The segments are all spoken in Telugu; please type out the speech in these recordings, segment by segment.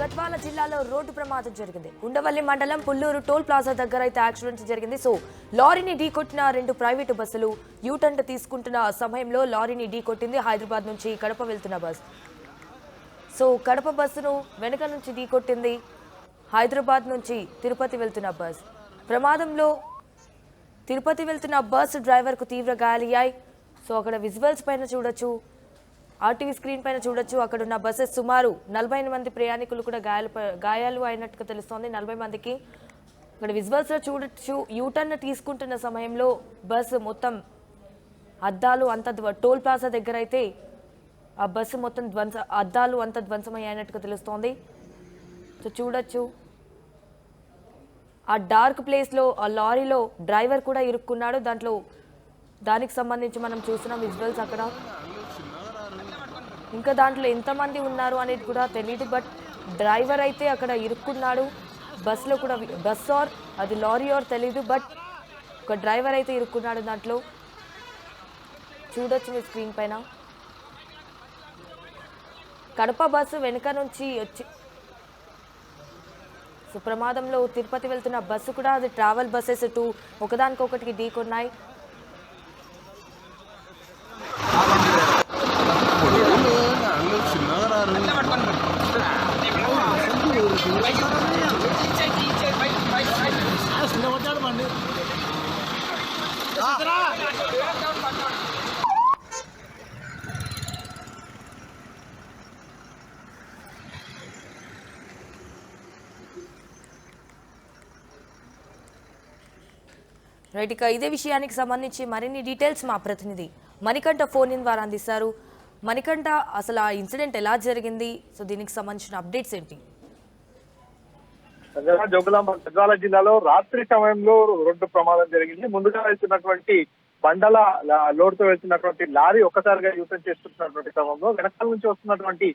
గద్వాల జిల్లాలో రోడ్డు ప్రమాదం జరిగింది. ఉండవల్లి మండలం పుల్లూరు టోల్ ప్లాజా దగ్గర అయితే యాక్సిడెంట్ జరిగింది. సో లారీని ఢీకొట్టిన రెండు ప్రైవేటు బస్సులు యూటర్న్ తీసుకుంటున్న సమయంలో లారీని ఢీకొట్టింది హైదరాబాద్ నుంచి కడప వెళ్తున్న బస్. సో కడప బస్సును వెనుక నుంచి ఢీకొట్టింది హైదరాబాద్ నుంచి తిరుపతి వెళ్తున్న బస్. ప్రమాదంలో తిరుపతి వెళ్తున్న బస్ డ్రైవర్కు తీవ్ర గాయాలయ్యాయి సో అక్కడ విజువల్స్ పైన చూడొచ్చు. ఆర్టీవీ స్క్రీన్ పైన చూడొచ్చు. అక్కడ ఉన్న బస్సెస్ సుమారు నలభై మంది ప్రయాణికులు కూడా గాయాలు గాయాలు అయినట్టుగా తెలుస్తోంది. నలభై మందికి ఇక్కడ విజువల్స్లో చూడొచ్చు. యూటర్న్ తీసుకుంటున్న సమయంలో బస్సు మొత్తం అద్దాలు అంత టోల్ ప్లాజా దగ్గర అయితే ఆ బస్సు మొత్తం ధ్వంస అద్దాలు అంత ధ్వంసమయ్యాయినట్టుగా తెలుస్తోంది. సో చూడొచ్చు. ఆ డార్క్ ప్లేస్లో ఆ లారీలో డ్రైవర్ కూడా ఇరుక్కున్నాడు. దాంట్లో దానికి సంబంధించి మనం చూస్తున్నాం విజువల్స్ అక్కడ. ఇంకా దాంట్లో ఎంతమంది ఉన్నారు అనేది కూడా తెలియదు బట్ డ్రైవర్ అయితే అక్కడ ఇరుక్కున్నాడు. బస్సులో కూడా బస్ ఆర్ అది లారీ ఆర్ తెలీదు బట్ ఒక డ్రైవర్ అయితే ఇరుక్కున్నాడు దాంట్లో. చూడొచ్చు మీ స్క్రీన్ పైన. కడప బస్సు వెనుక నుంచి వచ్చి సో ప్రమాదంలో తిరుపతి వెళ్తున్న బస్సు కూడా అది ట్రావెల్ బస్సెస్ టూ ఒకదానికొకటికి ఢీకొన్నాయి. రైట్ ఇక ఇదే విషయానికి సంబంధించి మరిన్ని డీటెయిల్స్ మా ప్రతినిధి మణికంఠ ఫోన్ ఇన్ ద్వారా అందిస్తారు. మణికంఠ అసలు ఆ ఇన్సిడెంట్ ఎలా జరిగింది? సో దీనికి సంబంధించిన అప్డేట్స్ ఏంటి? గజాల జోగులాంబ గద్వాల జిల్లాలో రాత్రి సమయంలో రోడ్డు ప్రమాదం జరిగింది. ముందుగా వెళ్తున్నటువంటి బండల లా- లోడుతో వెళ్తున్నటువంటి లారీ ఒక్కసారిగా యూటర్న్ చేస్తున్నటువంటి క్రమంలో వెనకాల నుంచి వస్తున్నటువంటి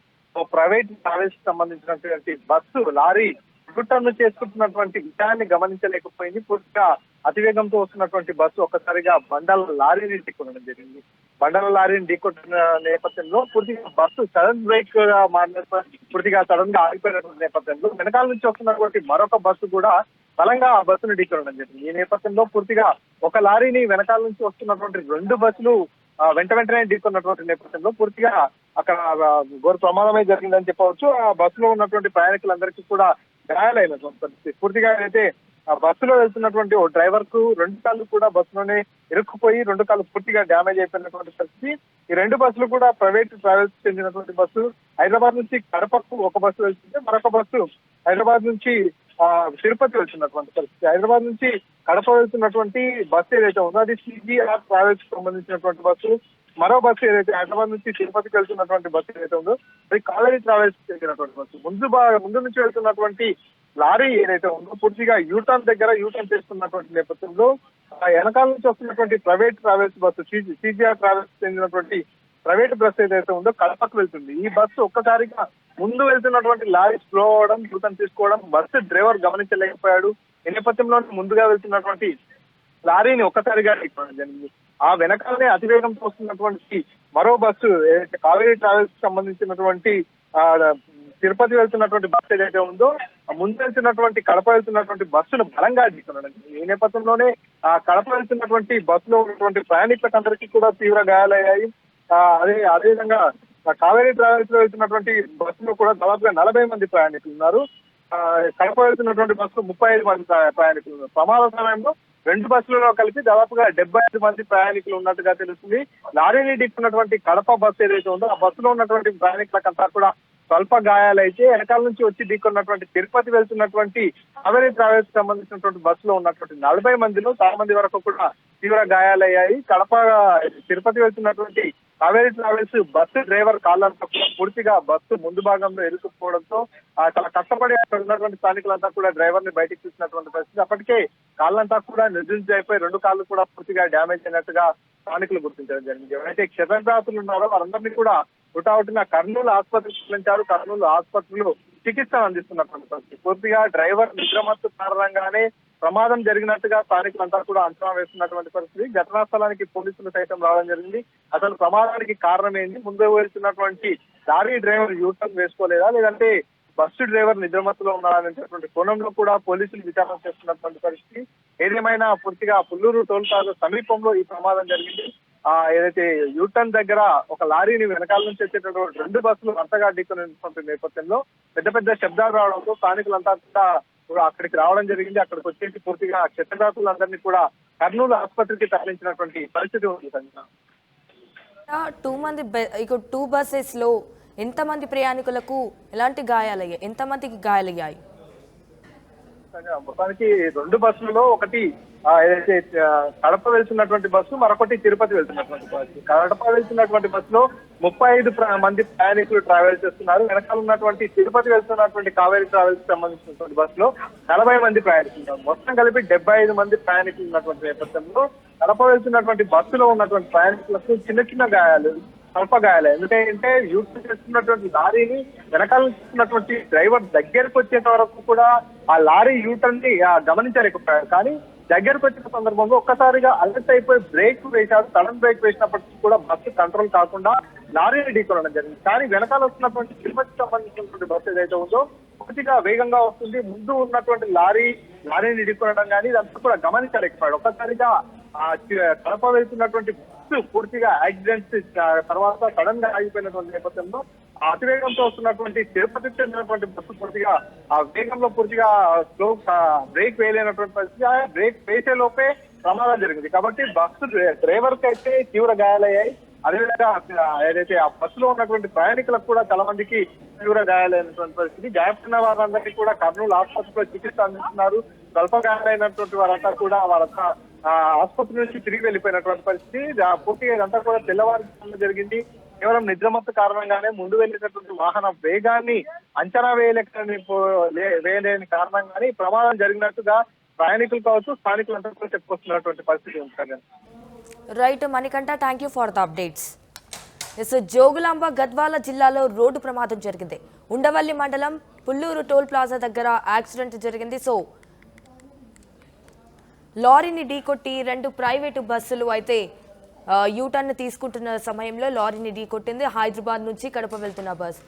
ప్రైవేట్ ట్రావెల్స్ సంబంధించినటువంటి బస్సు లారీ యూటర్న్ చేసుకుంటున్నటువంటి విషయాన్ని గమనించలేకపోయింది. పూర్తిగా అతివేగంతో వస్తున్నటువంటి బస్సు ఒక్కసారిగా బండల లారీని ఢీకొనడం జరిగింది. బండల లారీని ఢీకొట్టిన నేపథ్యంలో పూర్తిగా బస్సు సడన్ బ్రేక్గా మారిన పూర్తిగా సడన్గా ఆగిపోయినటువంటి నేపథ్యంలో వెనకాల నుంచి వస్తున్నటువంటి మరొక బస్సు కూడా బలంగా ఆ బస్సును ఢీకొనడం జరిగింది. ఈ నేపథ్యంలో పూర్తిగా ఒక లారీని వెనకాల నుంచి వస్తున్నటువంటి రెండు బస్సులు వెంట వెంటనే ఢీకొన్నటువంటి నేపథ్యంలో పూర్తిగా అక్కడ ఘోర ప్రమాదమే జరిగిందని చెప్పవచ్చు. ఆ బస్సులో ఉన్నటువంటి ప్రయాణికులందరికీ కూడా గాయాలైనటువంటి పరిస్థితి. పూర్తిగా అయితే బస్సులో వెళ్తున్నటువంటి ఓ డ్రైవర్కు రెండు కాళ్ళు కూడా బస్సులోనే ఇరుక్కుపోయి రెండు కాళ్ళు పూర్తిగా డ్యామేజ్ అయిపోయినటువంటి పరిస్థితి. ఈ రెండు బస్సులు కూడా ప్రైవేట్ ట్రావెల్స్ చెందినటువంటి బస్సు. హైదరాబాద్ నుంచి కడపకు ఒక బస్సు వెళ్తుంటే మరొక బస్సు హైదరాబాద్ నుంచి ఆ తిరుపతి వెళ్తున్నటువంటి పరిస్థితి. హైదరాబాద్ నుంచి కడప వెళ్తున్నటువంటి బస్సు ఏదైతే ఉందో అది సిజిఆర్ ట్రావెల్స్కి సంబంధించినటువంటి బస్సు. మరో బస్సు ఏదైతే హైదరాబాద్ నుంచి తిరుపతికి వెళ్తున్నటువంటి బస్సు ఏదైతే ఉందో అది కావేరీ ట్రావెల్స్కి చెందినటువంటి బస్సు. ముందు బా- ముందు నుంచి వెళ్తున్నటువంటి లారీ ఏదైతే ఉందో పూర్తిగా యూటర్న్ దగ్గర యూటర్న్ చేస్తున్నటువంటి నేపథ్యంలో ఆ వెనకాల నుంచి వస్తున్నటువంటి private travels bus CGR travels చెందినటువంటి ప్రైవేట్ బస్సు ఏదైతే ఉందో కడపకు వెళ్తుంది. ఈ బస్సు ఒక్కసారిగా ముందు వెళ్తున్నటువంటి లారీ స్లో అవడం యూటర్న్ తీసుకోవడం బస్సు డ్రైవర్ గమనించలేకపోయాడు. ఈ నేపథ్యంలో ముందుగా వెళ్తున్నటువంటి లారీని ఒక్కసారిగా జరిగింది. ఆ వెనకాలనే అతివేగంతో వస్తున్నటువంటి మరో బస్సు కావేరీ ట్రావెల్స్కి సంబంధించినటువంటి తిరుపతి వెళ్తున్నటువంటి బస్సు ఏదైతే ఉందో ముందు వెళ్తున్నటువంటి కడప వెళ్తున్నటువంటి బస్సును బలంగా ఢీకొనడం ఈ నేపథ్యంలోనే ఆ కడప వెళ్తున్నటువంటి బస్సులో ఉన్నటువంటి ప్రయాణికులకందరికీ కూడా తీవ్ర గాయాలయ్యాయి. అదే అదేవిధంగా కావేరీ ట్రావెల్స్లో వెళ్తున్నటువంటి బస్సులో కూడా దాదాపుగా నలభై మంది ప్రయాణికులు ఉన్నారు. ఆ, కడప వెళ్తున్నటువంటి బస్సులో ముప్పై ఐదు మంది ప్రయాణికులు ఉన్నారు. ప్రమాద సమయంలో రెండు బస్సులలో కలిపి దాదాపుగా డెబ్బై ఐదు మంది ప్రయాణికులు ఉన్నట్టుగా తెలుస్తుంది. లారీని ఢీక్కున్నటువంటి కడప బస్సు ఏదైతే ఉందో ఆ బస్సులో ఉన్నటువంటి ప్రయాణికులకంతా కూడా స్వల్ప గాయాలైతే వెనకాల నుంచి వచ్చి ఢీకొన్నటువంటి తిరుపతి వెళ్తున్నటువంటి కావేరీ ట్రావెల్స్కి సంబంధించినటువంటి బస్సులో ఉన్నటువంటి నలభై మందిలో చాలా మంది వరకు కూడా తీవ్ర గాయాలయ్యాయి. కడప తిరుపతి వెళ్తున్నటువంటి కావేరీ ట్రావెల్స్ బస్సు డ్రైవర్ కాళ్ళంతా కూడా పూర్తిగా బస్సు ముందు భాగంలో ఎదుర్కోవడంతో చాలా కష్టపడి అక్కడ ఉన్నటువంటి స్థానికులంతా కూడా డ్రైవర్ని బయటకు తీసినటువంటి పరిస్థితి. అప్పటికే కాళ్ళంతా కూడా నిర్జుంచి అయిపోయి రెండు కాళ్ళు కూడా పూర్తిగా డ్యామేజ్ అయినట్టుగా స్థానికులు గుర్తించడం జరిగింది. ఎవరైతే క్షతగాతులు ఉన్నారో వారందరినీ కూడా హుటాహుటిన కర్నూలు ఆసుపత్రికి తరలించారు కర్నూలు ఆసుపత్రులు చికిత్స అందిస్తున్నటువంటి పరిస్థితి పూర్తిగా డ్రైవర్ నిద్రమత్తు కారణంగానే ప్రమాదం జరిగినట్టుగా స్థానికులంతా కూడా అంచనా వేస్తున్నటువంటి పరిస్థితి. ఘటనా స్థలానికి పోలీసులు సైతం రావడం జరిగింది. అసలు ప్రమాదానికి కారణం ఏంటి ముందు వెళ్తున్నటువంటి లారీ డ్రైవర్ యూటర్న్ వేసుకోలేదా? లేదంటే బస్సు డ్రైవర్ నిద్రమత్తులో ఉన్నారనేటటువంటి కోణంలో కూడా పోలీసులు విచారణ చేస్తున్నటువంటి పరిస్థితి. ఏదేమైనా పూర్తిగా పుల్లూరు టోల్ ప్లాజా సమీపంలో ఈ ప్రమాదం జరిగింది. ఏదైతే యూటర్న్ దగ్గర ఒక లారీని వెనకాల నుంచి వచ్చేటటువంటి రెండు బస్సులు అంతగా ఢీకొనేటువంటి నేపథ్యంలో పెద్ద పెద్ద శబ్దాలు రావడంతో స్థానికులంతా కూడా కూడా అక్కడికి రావడం జరిగింది. అక్కడికి వచ్చేసి పూర్తిగా క్షతగాతులందరినీ కూడా కర్నూలు ఆసుపత్రికి తరలించినటువంటి పరిస్థితి ఉంది. టూ మంది బె- ఇక టూ బస్సెస్లో ఎంతమంది ప్రయాణికులకు ఎలాంటి గాయాలయ్యాయి? ఎంతమందికి గాయాలయ్యాయి? మొత్తానికి రెండు బస్సులలో ఒకటి ఏదైతే కడప వెళ్తున్నటువంటి బస్సు మరొకటి తిరుపతి వెళ్తున్నటువంటి బస్సు. కడప వెళ్తున్నటువంటి బస్సులో ముప్పై ఐదు మంది ప్రయాణికులు ట్రావెల్ చేస్తున్నారు. వెనకాల ఉన్నటువంటి తిరుపతి వెళ్తున్నటువంటి కావేరీ ట్రావెల్స్కి సంబంధించినటువంటి బస్సులో నలభై మంది ప్రయాణికులు మొత్తం కలిపి డెబ్బై ఐదు మంది ప్రయాణికులు ఉన్నటువంటి నేపథ్యంలో కడప వెళ్తున్నటువంటి బస్సులో ఉన్నటువంటి ప్రయాణికులకు చిన్న చిన్న గాయాలు స్వల్ప గాయాలు. ఎందుకంటే యూజ్ చేస్తున్నటువంటి లారీని వెనకాల చూస్తున్నటువంటి డ్రైవర్ దగ్గరకు వచ్చేంత వరకు కూడా ఆ లారీ యూటర్న్ని గమనించలేకపోయారు. కానీ దగ్గరకు వచ్చిన సందర్భంలో ఒక్కసారిగా అలర్ట్ అయిపోయి బ్రేక్ వేశారు. సడన్ బ్రేక్ వేసినప్పటికీ కూడా బస్సు కంట్రోల్ కాకుండా లారీని ఢీకొనడం జరిగింది. కానీ వెనకాల వస్తున్నటువంటి తిరుపతికి సంబంధించినటువంటి బస్సు ఏదైతే ఉందో పూర్తిగా వేగంగా వస్తుంది. ముందు ఉన్నటువంటి లారీ లారీని ఢీకొనడం కానీ ఇదంతా కూడా గమనించలేకపోయాడు. ఒక్కసారిగా కడప వెళ్తున్నటువంటి బస్సు పూర్తిగా యాక్సిడెంట్ తర్వాత సడన్గా ఆగిపోయినటువంటి నేపథ్యంలో ఆ అతివేగంతో వస్తున్నటువంటి తిరుపతి చెందినటువంటి బస్సు పూర్తిగా ఆ వేగంలో పూర్తిగా స్లో బ్రేక్ వేయలేనటువంటి పరిస్థితి ఆ బ్రేక్ వేసే లోపే ప్రమాదం జరిగింది. కాబట్టి బస్సు డ్రైవర్కి అయితే తీవ్ర గాయాలయ్యాయి. అదేవిధంగా ఏదైతే ఆ బస్సులో ఉన్నటువంటి ప్రయాణికులకు కూడా చాలా మందికి తీవ్ర గాయాలైనటువంటి పరిస్థితి. గాయపడిన వారందరికీ కూడా కర్నూలు ఆసుపత్రిలో చికిత్స అందిస్తున్నారు. స్వల్ప గాయాలైనటువంటి వారంతా కూడా వారంతా ఆసుపత్రి నుంచి తిరిగి వెళ్ళిపోయినటువంటి పరిస్థితి. ఆ పూర్తిగా ఇదంతా కూడా తెల్లవారు జరిగింది. కేవలం నిద్రమత్తు కారణంగానే ముందు వెళ్ళేటటువంటి వాహన వేగాన్ని అంచనా వేయలేకని వేయలేని కారణంగానే ప్రమాదం జరిగినట్టుగా ప్రయాణికులు కావచ్చు స్థానికులంతా కూడా చెప్పుకొస్తున్నటువంటి పరిస్థితి ఉంటుంది right Manikanta thank you for the updates yes Jogulamba Gadwal జిల్లాలో రోడ్డు ప్రమాదం జరిగింది. ఉండవల్లి మండలం పుల్లూరు టోల్ ప్లాజా దగ్గర యాక్సిడెంట్ జరిగింది. సో లారీని ఢీకొట్టి రెండు ప్రైవేటు బస్సులు అయితే యూటర్న్ తీసుకుంటున్న సమయంలో లారీని ఢీకొట్టింది హైదరాబాద్ నుంచి కడప వెళ్తున్న బస్.